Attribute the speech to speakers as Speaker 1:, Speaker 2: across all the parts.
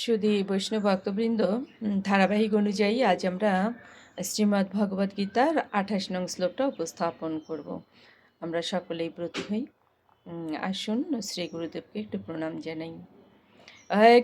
Speaker 1: সুধি বৈষ্ণব ভক্তবৃন্দ ধারাবাহিক অনুযায়ী আজ আমরা শ্রীমদ্ ভগবদ গীতার আঠাশ নং শ্লোকটা উপস্থাপন করব আমরা সকলেই ব্রত হই আসুন শ্রী গুরুদেবকে একটু প্রণাম জানাই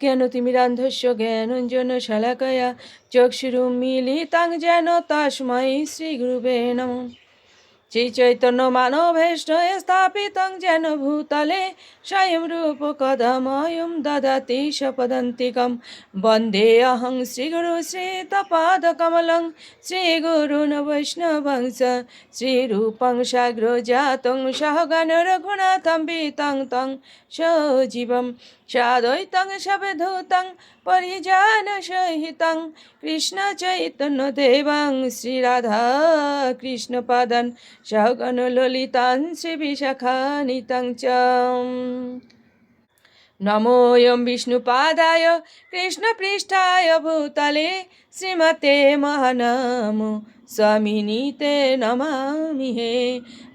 Speaker 1: জ্ঞান তিমিরান্ধস্য জ্ঞানঞ্জন শলাকয়া চক্ষুরু মিলিতাং যেন তাসময় শ্রী গুরুবে নম চৈতন্য মানবেষ্ট স্থাপিত যেন ভূতলে স্বয়ং রূপ কদময়ুম দদতি সপদন্তিকম বন্দে অহং শ্রীগুরু শ্রীতপাদকমলং শ্রীগুরুন বৈষ্ণবংস শ্রীরূপং সাগ্রজাতং সহগণ রঘুনাথম বিতং তং সজীবম সাদৈতং সবধূতং পরিজান সহিতং কৃষ্ণ চৈতন্য দেবং শ্রীরাধা কৃষ্ণপাদন সহগণ ললিতাং শ্রী বিশাখানিতং চ নমোয়ম বিষ্ণুপাদায় কৃষ্ণপৃষ্ঠায় ভূতলে শ্রীমতে মহানাম স্বামিনীতে নমামি হে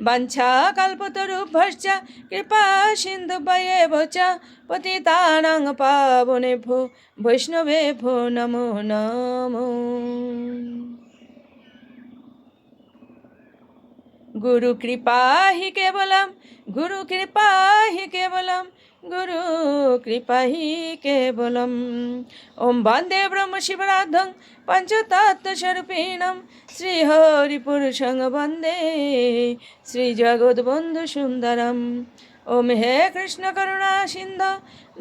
Speaker 1: বাঞ্ছা কল্পতরুভ্যশ্চ কৃপা সিন্ধুভয়েব চ পতিতানাং বৈষ্ণবে ভো নমো নমো गुरुकृपा हि केवलं गुरुकृपा हि কেবলম गुरु कृपहि केवलम् ॐ वन्दे ब्रह्मशिवराधं पञ्चतत्त्वस्वरूपिणं श्रीहरिपुरुषं वन्दे श्रीजगद्बन्धुसुन्दरम् ওম হে কৃষ্ণ করুণা সিন্ধু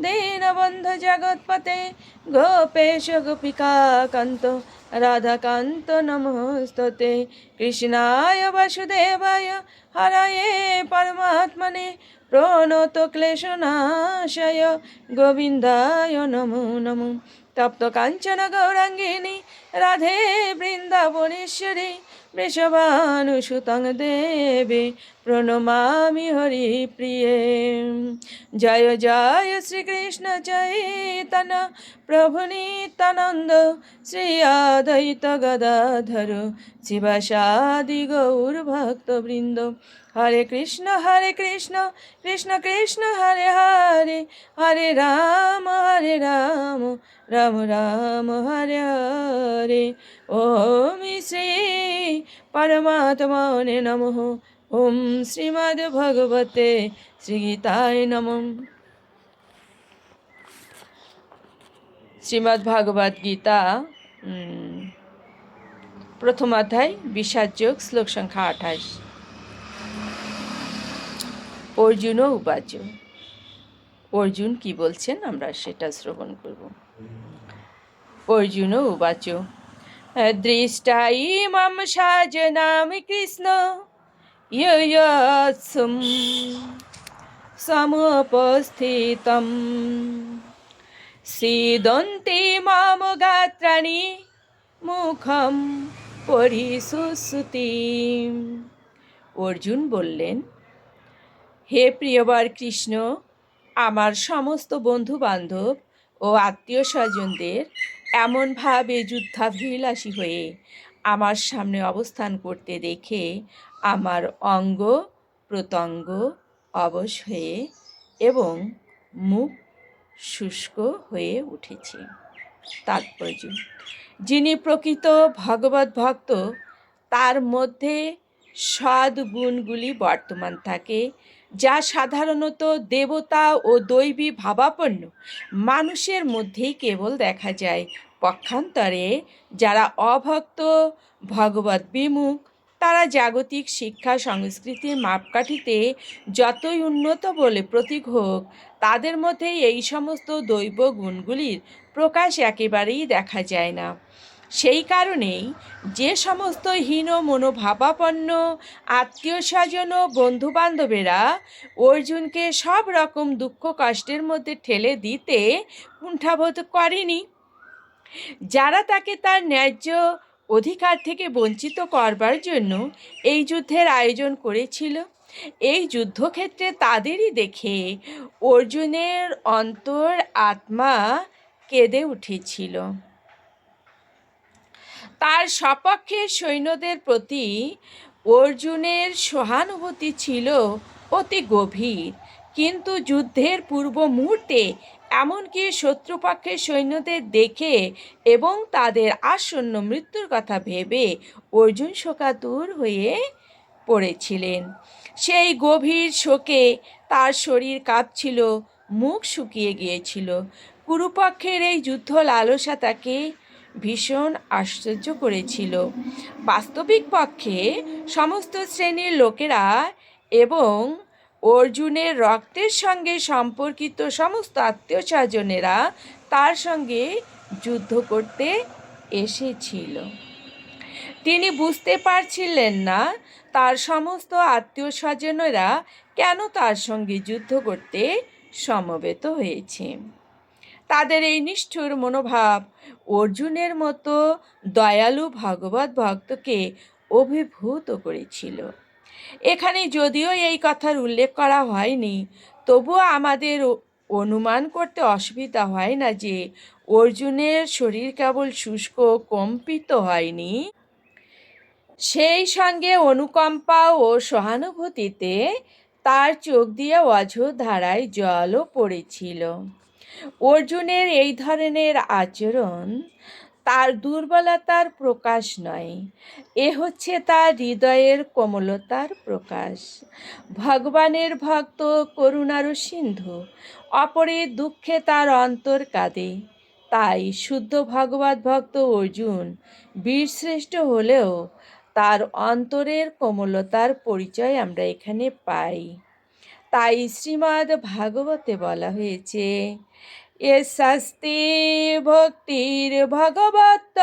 Speaker 1: দীনবন্ধু জগৎপতে গোপেশ গোপিকা কান্ত রাধাকান্ত নমস্ততে কৃষ্ণায় বাসুদেবায় হরায়ে পরমাত্মনে প্রণত ক্লেশনাশয় গোবিন্দায় নমো নমো তপ্ত কাঞ্চন গৌরাঙ্গিনী রাধে বৃন্দাবনেশ্বরী বৃষভানুসুতং দেবী প্রণমামি হরি প্রিয়ে জয় জয় শ্রীকৃষ্ণ চৈতন প্রভু নিতানন্দ শ্রী আদৈত গদাধর শিবসাদি গৌর ভক্তবৃন্দ হরে কৃষ্ণ হরে কৃষ্ণ কৃষ্ণ কৃষ্ণ হরে হরে হরে রাম হরে রাম রাম রাম হরে হরে ওম শ্রী পরমাত্মনে নম ওম শ্রীমদ্ ভগবতে শ্রীগীতায় নম শ্রীমদ্ ভগবত গীতা প্রথম অধ্যায় বিশ্বাসযোগ শ্লোক সংখ্যা আঠাশ অর্জুন উপার্জন অর্জুন কি বলছেন আমরা সেটা শ্রবণ করবো অর্জুন উবাচ দৃষ্টাইমম সাজনামি কৃষ্ণ ইয়ৎসুম সমুপস্থিতম সীদন্তি মাম গাত্রাণী মুখম পরিশুশ্রুতি অর্জুন বললেন হে প্রিয়বার কৃষ্ণ আমার সমস্ত বন্ধু বান্ধব ও আত্মীয় স্বজনদের এমনভাবে যুদ্ধাভিলাষী হয়ে আমার সামনে অবস্থান করতে দেখে আমার অঙ্গ প্রত্যঙ্গ অবশ হয়ে এবং মুখ শুষ্ক হয়ে উঠেছে তাৎপর্য যিনি প্রকৃত ভগবত ভক্ত তার মধ্যে সদ্গুণগুলি বর্তমান থাকে যা সাধারণত দেবতা ও দৈবী ভাবাপন্ন মানুষের মধ্যেই কেবল দেখা যায় পক্ষান্তরে যারা অভক্ত ভগবত বিমুখ তারা জাগতিক শিক্ষা সংস্কৃতির মাপকাঠিতে যতই উন্নত বলে প্রতীক হোক তাদের মধ্যে এই সমস্ত দৈব গুণগুলির প্রকাশ একেবারেই দেখা যায় না সেই কারণেই যে সমস্ত হীন মনোভাবাপন্ন আত্মীয় স্বজন ও বন্ধুবান্ধবেরা অর্জুনকে সব রকম দুঃখ কষ্টের মধ্যে ঠেলে দিতে কুণ্ঠাবোধ করেনি যারা তাকে তার ন্যায্য অধিকার থেকে বঞ্চিত করবার জন্য এই যুদ্ধের আয়োজন করেছিল এই যুদ্ধক্ষেত্রে তাদেরই দেখে অর্জুনের অন্তর আত্মা কেঁদে উঠেছিল তার সপক্ষের সৈন্যদের প্রতি অর্জুনের সহানুভূতি ছিল অতি গভীর কিন্তু যুদ্ধের পূর্ব মুহূর্তে এমনকি শত্রুপক্ষের সৈন্যদের দেখে এবং তাদের আসন্ন মৃত্যুর কথা ভেবে অর্জুন শোকাতুর হয়ে পড়েছিলেন সেই গভীর শোকে তার শরীর কাঁপছিল মুখ শুকিয়ে গিয়েছিল কুরুপক্ষের এই যুদ্ধ লালসা তাকে ভীষণ আশ্চর্য করেছিল বাস্তবিক পক্ষে সমস্ত শ্রেণীর লোকেরা এবং অর্জুনের রক্তের সঙ্গে সম্পর্কিত সমস্ত আত্মীয় স্বজনেরা তার সঙ্গে যুদ্ধ করতে এসেছিল তিনি বুঝতে পারছিলেন না তার সমস্ত আত্মীয় স্বজনেরা কেন তার সঙ্গে যুদ্ধ করতে সমবেত হয়েছে তাদের এই নিষ্ঠুর মনোভাব অর্জুনের মতো দয়ালু ভগবত ভক্তকে অভিভূত করেছিল এখানে যদিও এই কথার উল্লেখ করা হয়নি তবুও আমাদের অনুমান করতে অসুবিধা হয় না যে অর্জুনের শরীর কেবল শুষ্ক কম্পিত হয়নি সেই সঙ্গে অনুকম্পা ও সহানুভূতিতে তার চোখ দিয়ে অঝোর ধারায় জলও পড়েছিল অর্জুনের এই ধরনের আচরণ তার দুর্বলতার প্রকাশ নয় এ হচ্ছে তার হৃদয়ের কোমলতার প্রকাশ ভগবানের ভক্ত করুণার সিন্ধু অপরের দুঃখে তার অন্তর কাঁদে তাই শুদ্ধ ভগবত ভক্ত অর্জুন বীরশ্রেষ্ঠ হলেও তার অন্তরের কোমলতার পরিচয় আমরা এখানে পাই তাই শ্রীমদ ভাগবতে বলা হয়েছে এ শাস্তি ভক্তির ভগবত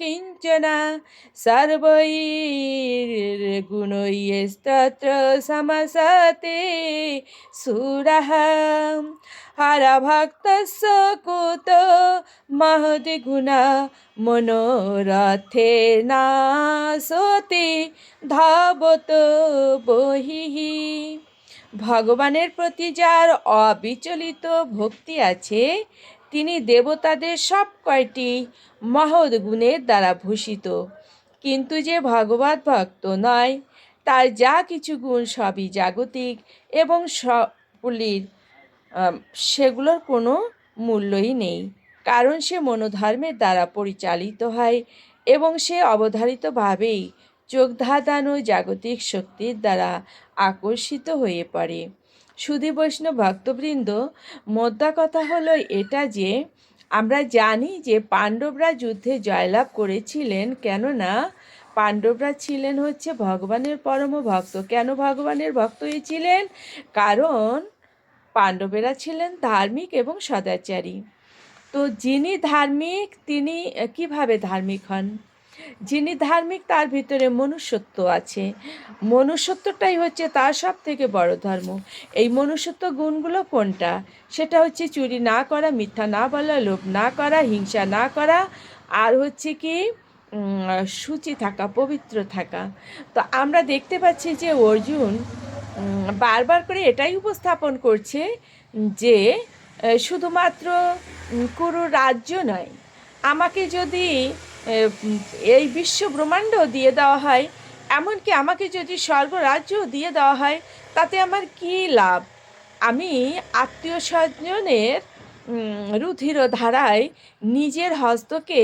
Speaker 1: কিঞ্চনা সর্বৈর গুণৈস্তত্র সমসতে সুরহ হর ভক্ত কুত মহদ গুণা মনোরথে না সতী ধাবত বহিহি ভগবানের প্রতি যার অবিচলিত ভক্তি আছে তিনি দেবতাদের সব কয়টি মহৎ গুণের দ্বারা ভূষিত কিন্তু যে ভগবত ভক্ত নয় তার যা কিছু গুণ সবই জাগতিক এবং সবগুলির সেগুলোর কোনো মূল্যই নেই কারণ সে মনোধর্মের দ্বারা পরিচালিত হয় এবং সে অবধারিতভাবেই চোখধাঁধানো জাগতিক শক্তির দ্বারা আকর্ষিত হয়ে পড়ে সুধী বৈষ্ণব ভক্তবৃন্দ মোদ্দা কথা হলো এটা যে আমরা জানি যে পাণ্ডবরা যুদ্ধে জয়লাভ করেছিলেন কেননা পাণ্ডবরা ছিলেন হচ্ছে ভগবানের পরম ভক্ত কেন ভগবানের ভক্ত হয়েছিলেন কারণ পাণ্ডবেরা ছিলেন ধার্মিক এবং সদাচারী তো যিনি ধার্মিক তিনি কিভাবে ধার্মিক হন যিনি ধার্মিক তার ভিতরে মনুষ্যত্ব আছে মনুষ্যত্বটাই হচ্ছে তার সব থেকে বড় ধর্ম এই মনুষ্যত্ব গুণগুলো কোনটা সেটা হচ্ছে চুরি না করা মিথ্যা না বলা লোভ না করা হিংসা না করা আর হচ্ছে কি সূচি থাকা পবিত্র থাকা তো আমরা দেখতে পাচ্ছি যে অর্জুন বারবার করে এটাই উপস্থাপন করছে যে শুধুমাত্র কুরু রাজ্য নয় আমাকে যদি এই বিশ্ব ব্রহ্মাণ্ড দিয়ে দেওয়া হয় এমনকি আমাকে যদি স্বর্গরাজ্যও দিয়ে দেওয়া হয় তাতে আমার কি লাভ আমি আত্মীয় স্বজনের রুধির ধারায় নিজের হস্তকে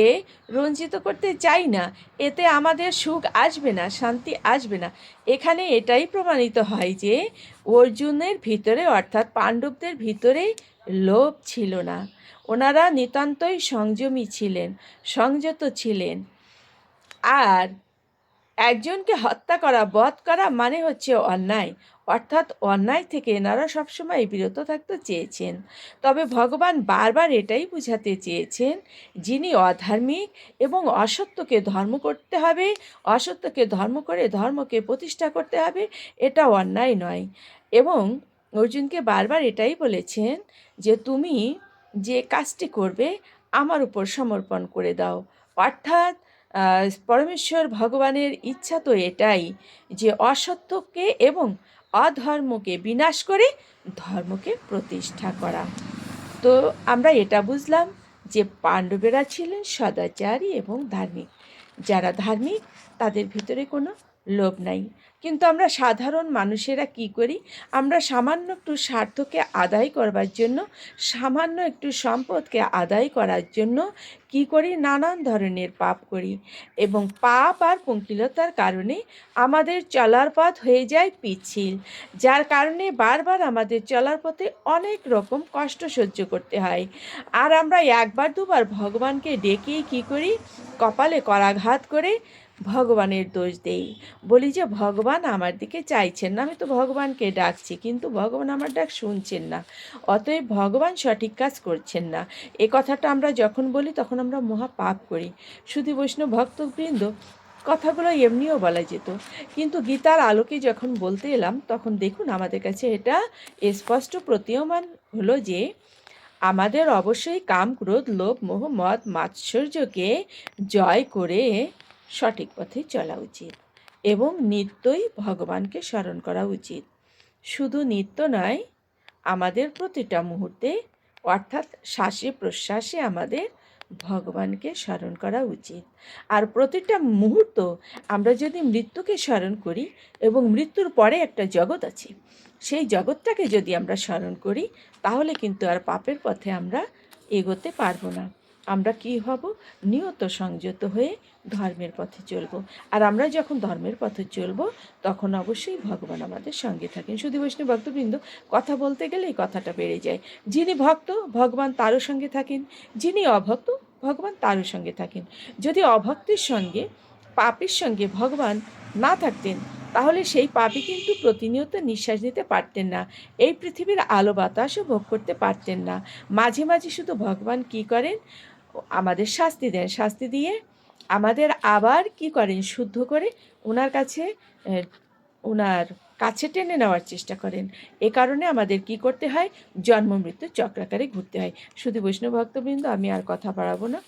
Speaker 1: রঞ্জিত করতে চাই না এতে আমাদের সুখ আসবে না শান্তি আসবে না এখানে এটাই প্রমাণিত হয় যে অর্জুনের ভিতরে অর্থাৎ পাণ্ডবদের ভিতরে লোভ ছিল না ওনারা নিতান্তই সংযমী ছিলেন সংযত ছিলেন আর একজনকে হত্যা করা বধ করা মানে হচ্ছে অন্যায় অর্থাৎ অন্যায় থেকে এনারা সবসময় বিরত থাকতে চেয়েছেন তবে ভগবান বারবার এটাই বুঝাতে চেয়েছেন যিনি অধার্মিক এবং অসত্যকে ধর্ম করতে হবে অসত্যকে ধর্ম করে ধর্মকে প্রতিষ্ঠা করতে হবে এটা অন্যায় নয় এবং অর্জুনকে বারবার এটাই বলেছেন যে তুমি যে কাজটি করবে আমার উপর সমর্পণ করে দাও অর্থাৎ পরমেশ্বর ভগবানের ইচ্ছা তো এটাই যে অসত্যকে এবং অধর্মকে বিনাশ করে ধর্মকে প্রতিষ্ঠা করা তো আমরা এটা বুঝলাম যে পাণ্ডবেরা ছিলেন সদাচারী এবং ধার্মিক যারা ধার্মিক তাদের ভিতরে কোনো লোভ নাই কিন্তু আমরা সাধারণ মানুষেরা কি করি আমরা সামান্য একটু স্বার্থকে আদায় করবার জন্য সামান্য একটু সম্পদকে আদায় করার জন্য কি করি নানান ধরনের পাপ করি এবং পাপ আর পঙ্কিলতার কারণে আমাদের চলার পথ হয়ে যায় পিছিল যার কারণে বারবার আমাদের চলার পথে অনেক রকম কষ্ট সহ্য করতে হয় আর আমরা একবার দুবার ভগবানকে ডেকে কি করি কপালে করাঘাত করে ভগবানের দোষ দেই বলি যে ভগবান আমার দিকে চাইছেন না আমি তো ভগবানকে ডাকছি কিন্তু ভগবান আমার ডাক শুনছেন না অতএব ভগবান সঠিক কাজ করছেন না এ কথাটা আমরা যখন বলি তখন তখন আমরা মহা পাপ করি শুধু বৈষ্ণব ভক্তবৃন্দ কথাগুলো এমনিও বলা যেত কিন্তু গীতার আলোকে যখন বলতে এলাম তখন দেখুন আমাদের কাছে এটা স্পষ্ট প্রতীয়মান হলো যে আমাদের অবশ্যই কাম ক্রোধ লোভ মোহ মাৎসর্যকে জয় করে সঠিক পথে চলা উচিত এবং নিত্যই ভগবানকে স্মরণ করা উচিত শুধু নিত্য নয় আমাদের প্রতিটা মুহূর্তে অর্থাৎ শ্বাসে প্রশ্বাসে আমাদের ভগবানকে স্মরণ করা উচিত আর প্রতিটা মুহূর্ত আমরা যদি মৃত্যুকে স্মরণ করি এবং মৃত্যুর পরে একটা জগৎ আছে সেই জগৎটাকে যদি আমরা স্মরণ করি তাহলে কিন্তু আর পাপের পথে আমরা এগোতে পারবো না আমরা কি হব নিয়ত সংযত হয়ে ধর্মের পথে চলব আর আমরা যখন ধর্মের পথে চলব তখন অবশ্যই ভগবান আমাদের সঙ্গে থাকেন শুধু বৈষ্ণব ভক্তবৃন্দ কথা বলতে গেলেই কথাটা বেড়ে যায় যিনি ভক্ত ভগবান তারও সঙ্গে থাকেন যিনি অভক্ত ভগবান তারও সঙ্গে থাকেন যদি অভক্তের সঙ্গে পাপের সঙ্গে ভগবান না থাকতেন তাহলে সেই পাপি কিন্তু প্রতিনিয়ত নিঃশ্বাস নিতে পারতেন না এই পৃথিবীর আলো বাতাসও ভোগ করতে পারতেন না মাঝে মাঝে শুধু ভগবান কি করেন আমাদের শাস্তি দেন শাস্তি দিয়ে আমাদের আবার কি করেন শুদ্ধ করে ওনার কাছে ওনার কাছে টেনে নেওয়ার চেষ্টা করেন এ কারণে আমাদের কি করতে হয় জন্ম মৃত্যু চক্রাকারে ঘুরতে হয় শুধু বৈষ্ণব ভক্তবৃন্দ আমি আর কথা বাড়াবো না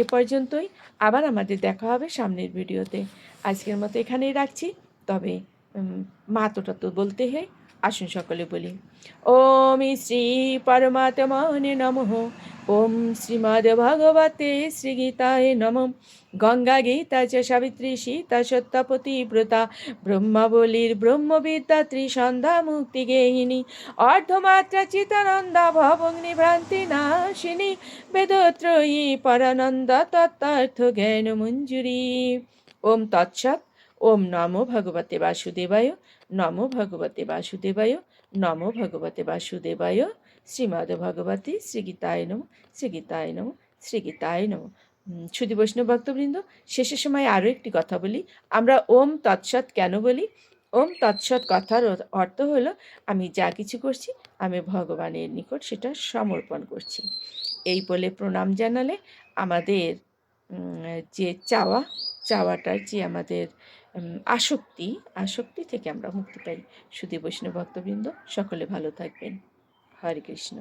Speaker 1: এ পর্যন্তই আবার আমাদের দেখা হবে সামনের ভিডিওতে আজকের মতো এখানেই রাখছি তবে মাতোটা তো বলতে হয় আসুন সকলে বলি ওম শ্রী পরমাত্মনে নম ওম শ্রীমদ ভগবতে শ্রী গীতায় নম গঙ্গা গীতা চ সাবিত্রী সীতা সত্যপতি ব্রতা ব্রহ্মাবলীর ব্রহ্মবিদ্যা ত্রিসন্ধা মুক্তি গেহিনী অর্ধমাত্রা চিতানন্দা ভ্রান্তি নাশিনী বেদত্রয়ী পরানন্দ তত্ত্বার্থ জ্ঞান মঞ্জুরি ওম তৎসৎ ওম নমো ভগবতে বাসুদেবায় নমো ভগবতে বাসুদেবায় নমো ভগবতে বাসুদেবায় শ্রীমদ ভগবতী শ্রীগীতায় নম শ্রীগীতায় নম শ্রীগীতায় নম শুধু বৈষ্ণব ভক্তবৃন্দ শেষের সময় আরও একটি কথা বলি আমরা ওম তৎসৎ কেন বলি ওম তৎসৎ কথার অর্থ হলো আমি যা কিছু করছি আমি ভগবানের নিকট সেটা সমর্পণ করছি এই বলে প্রণাম জানালে আমাদের যে চাওয়া চাওয়াটার যে আমাদের আসক্তি আসক্তি থেকে আমরা মুক্তি পাই শুধু বৈষ্ণব ভক্তবৃন্দ সকলে ভালো থাকবেন হরে কৃষ্ণ